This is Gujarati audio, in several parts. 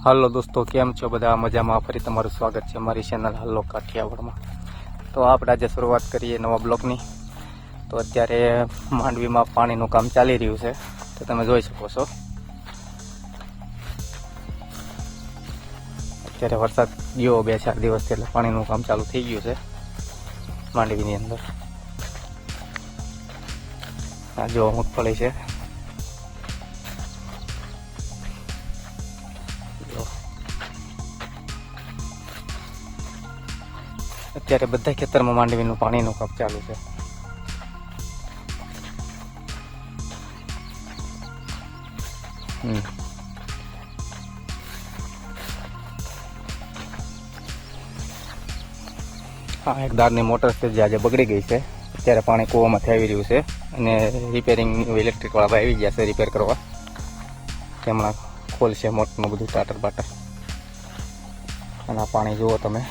હાલો દોસ્તો, કેમ છો બધા? મજામાં? ફરી તમારું સ્વાગત છે મારી ચેનલ હાલો કાઠિયાવાડમાં. તો આપણે આજે શરૂઆત કરીએ નવા બ્લોકની તો અત્યારે માંડવીમાં પાણીનું કામ ચાલી રહ્યું છે. તો તમે જોઈ શકો છો. અત્યારે વરસાદ ગયો બે ચાર દિવસથી એટલે પાણીનું કામ ચાલુ થઈ ગયું છે માંડવીની અંદર. આ જો મગફળી છે. અત્યારે બધા ખેતરમાં માંડવીનું પાણીનું કપ ચાલુ છે. આ એક દારની મોટર છે જે આજે બગડી ગઈ છે. અત્યારે પાણી કૂવામાંથી આવી રહ્યું છે અને રિપેરિંગ ઇલેક્ટ્રિક વાળા આવી ગયા છે રિપેર કરવા. તેમના ખોલશે મોટરનું બધું ટાટર બાટર. અને આ પાણી જુઓ તમે.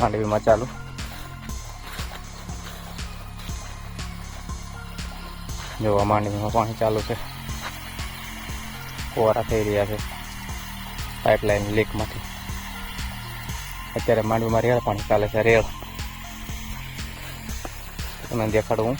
માંડવીમાં ચાલુ. જોવા માંડવીમાં પાણી ચાલુ છે. ફુવારા થઈ રહ્યા છે પાઇપલાઇન લીકમાંથી અત્યારે માંડવીમાં રેળ પાણી ચાલે છે રેળ તમને દેખાડું હું.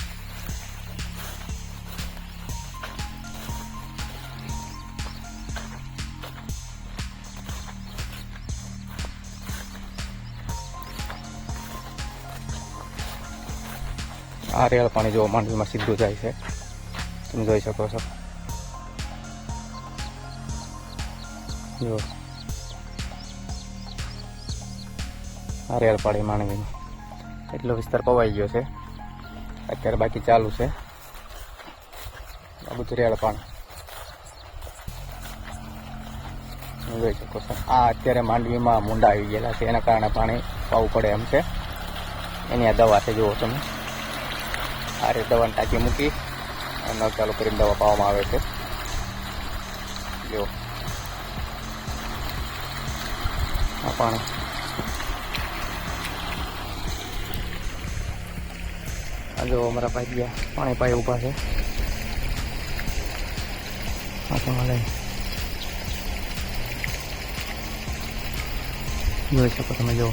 આ રેળ પાણી જો માંડવીમાં સીધું જાય છે. તમે જોઈ શકો છો. જો. આ રેળ પાણી માંડવીની. એટલો વિસ્તાર પવાઈ ગયો છે. અત્યારે બાકી ચાલુ છે. આ બધું રેળ પાણી. જોઈ શકો છો. આ અત્યારે માંડવીમાં મુંડા આવી ગયેલા છે. એના કારણે પાણી પાવું પડે એમ છે. એની આ દવા છે, જુઓ તમે. આ રીતે દવાની ટાંકી મૂકી અને નળ ચાલુ કરીને દવા પાવામાં આવે છે જો આ પાણી આ જો અમારા ભાઈ ગયા પાણી પાઈ ઊભા છે હાથમાં લઈ જોઈ શકો તમે જુઓ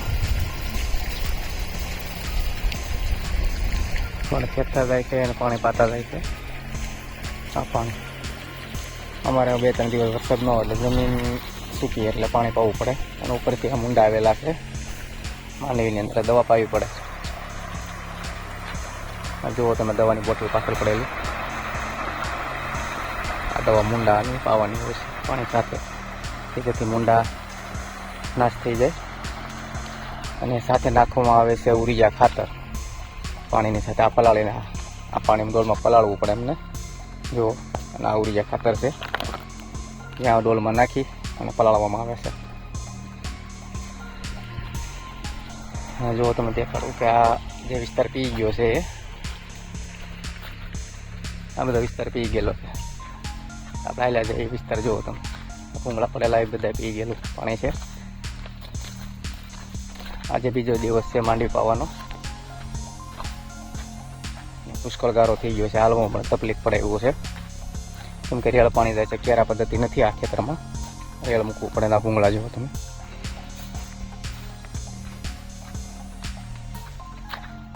પણ ખેતર જાય છે અને પાણી પાતા જાય છે. આ પાણી. અમારે બે ત્રણ દિવસ વરસાદ ન હોય એટલે જમીન સૂકી એટલે પાણી પાવું પડે. અને ઉપરથી આ મુંડા આવેલા છે. માનવીની અંદર દવા પાવી પડે આ જુઓ તમે દવાની બોટલ પાછળ પડેલી. આ દવા મુંડાની પાવાની હોય છે. પાણી સાથે. કે જેથી મુંડા નાશ થઈ જાય. અને સાથે નાખવામાં આવે છે ઉરિયા ખાતર. પાણીની સાથે આ પલાળીને આ પાણી ડોલમાં પલાળવું પડે એમને. જો, અને આ ઉરિયા ખાતર છે. જ્યાં ડોલમાં નાખી અને પલાળવામાં આવે છે. હા, જો તમે દેખાડું કે આ જે વિસ્તાર પી ગયો છે એ, આ બધા વિસ્તાર પી ગયેલો છે. આ બાયલા છે એ વિસ્તાર જુઓ તમે ભૂંગળા પડેલા એ બધા પી ગયેલું પાણી છે. આજે બીજો દિવસ છે માંડવી પાવાનો. પુષ્કળ ગારો થઈ ગયો છે. હાલમાં પણ તકલીફ પડે એવું છે. કેમ કે રેળ પાણી જાય છે. કેરા પદ્ધતિ નથી આ ખેતરમાં. રેળ મૂકવું પડે ના ભૂંગળા જુઓ તમે.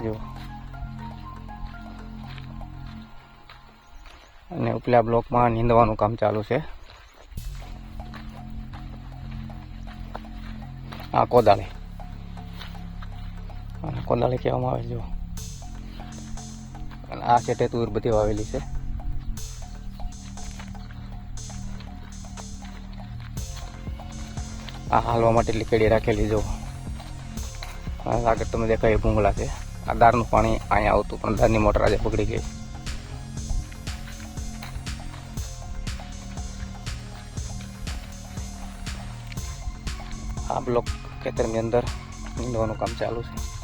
જુઓ. અને ઉપલા બ્લોકમાં નીંદવાનું કામ ચાલુ છે. આ કોદાળી. કોદાળી કહેવામાં આવે જુઓ. જો આ સેટે તુર બધી વાવેલી છે. આ હાલવા માટે લીકડી રાખેલી જો. આગળ તમે દેખાય ભૂંગળા છે. આ દારનું પાણી અહીંયા આવતું, પણ દારની મોટર આજે પકડી ગઈ. આ બ્લોક ખેતરની અંદર નીંદવાનું કામ ચાલુ છે.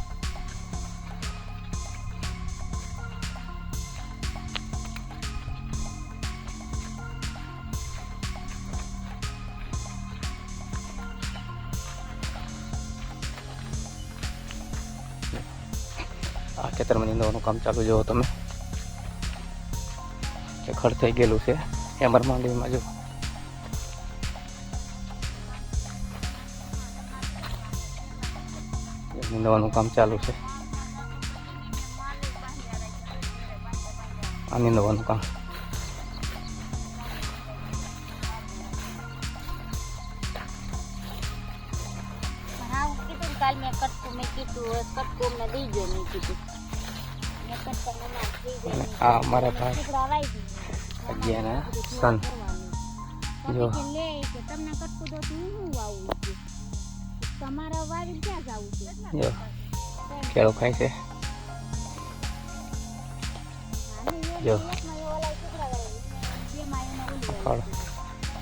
આ ખેતરમાં નીંદવાનું કામ ચાલુ જુઓ તમે. કે ખડ થઈ ગયેલું છે. એમર માંડવીમાં જો. નીંદવાનું કામ ચાલુ છે. આ નીંદવાનું કામ. કાલ મેં કટકું, મેં કીધું કટકું મેં દઈ ગયો મેં કીધું. આ અમારા ભાઈ. અગિયાર સન. કરવાનું. જો. કેળો ખાય છે. જો.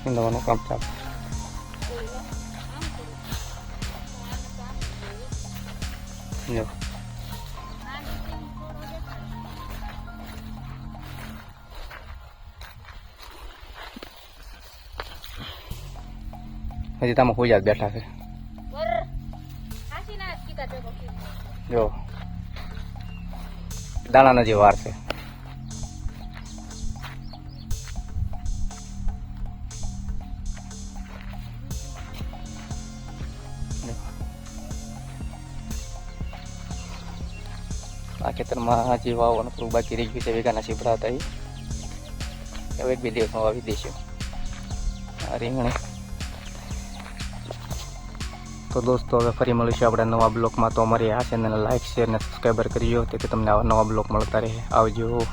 કટકું દો તો હું શું હજી તમે કોઈ જ બેઠા છે. જો. દાણાનો જે વાર છે. આ ખેતરમાં જે વાવવાનું થોડું બાકી રહી ગયું છે વેગાના સીપડા હતા એ હવે એક બે દિવસમાં વાવી દઈશું. આ રીંગણી. તો દોસ્તો, હવે ફરી મળીશું આપણે નવા બ્લોગમાં તો અમારી આ ચેનલને લાઇક શેર અને સબસ્ક્રાઈબર કરજો તેથી તમને આવા નવા બ્લોક મળતા રહે. આવજો.